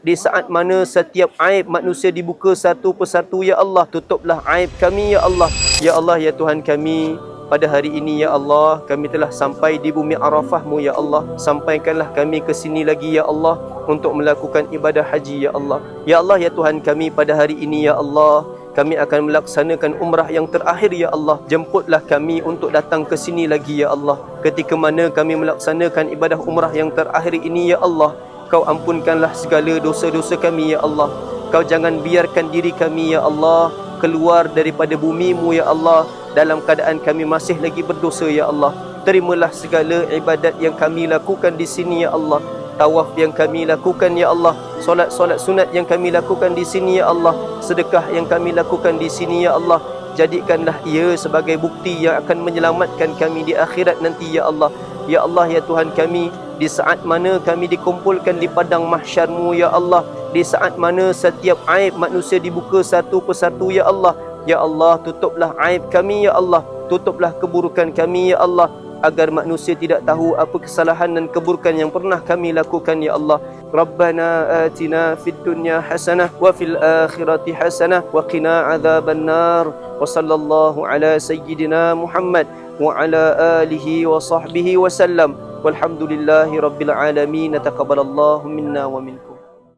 Di saat mana setiap aib manusia dibuka satu persatu ya Allah, tutuplah aib kami ya Allah. Ya Allah ya Tuhan kami, pada hari ini ya Allah kami telah sampai di bumi Arafahmu ya Allah. Sampaikanlah kami ke sini lagi ya Allah untuk melakukan ibadah haji ya Allah. Ya Allah ya Tuhan kami pada hari ini ya Allah kami akan melaksanakan umrah yang terakhir ya Allah. Jemputlah kami untuk datang ke sini lagi ya Allah. Ketika mana kami melaksanakan ibadah umrah yang terakhir ini ya Allah kau ampunkanlah segala dosa-dosa kami ya Allah kau jangan biarkan diri kami ya Allah keluar daripada bumimu ya Allah dalam keadaan kami masih lagi berdosa ya Allah. Terimalah segala ibadat yang kami lakukan di sini ya Allah. Tawaf yang kami lakukan ya Allah. Solat-solat sunat yang kami lakukan di sini ya Allah. Sedekah yang kami lakukan di sini ya Allah. Jadikanlah ia sebagai bukti yang akan menyelamatkan kami di akhirat nanti ya Allah. Ya Allah ya Tuhan kami, di saat mana kami dikumpulkan di padang mahsyarmu ya Allah, di saat mana setiap aib manusia dibuka satu persatu ya Allah, Ya Allah tutuplah aib kami ya Allah Tutuplah keburukan kami ya Allah Agar manusia tidak tahu apa kesalahan dan keburukan yang pernah kami lakukan ya Allah. Rabbana atina fid dunya hasanah wa fil akhirati hasanah wa qina adzaban nar wa sallallahu ala sayyidina Muhammad wa ala alihi wa sahbihi wa sallam walhamdulillahi rabbil alamin taqabbalallahu minna wa minkum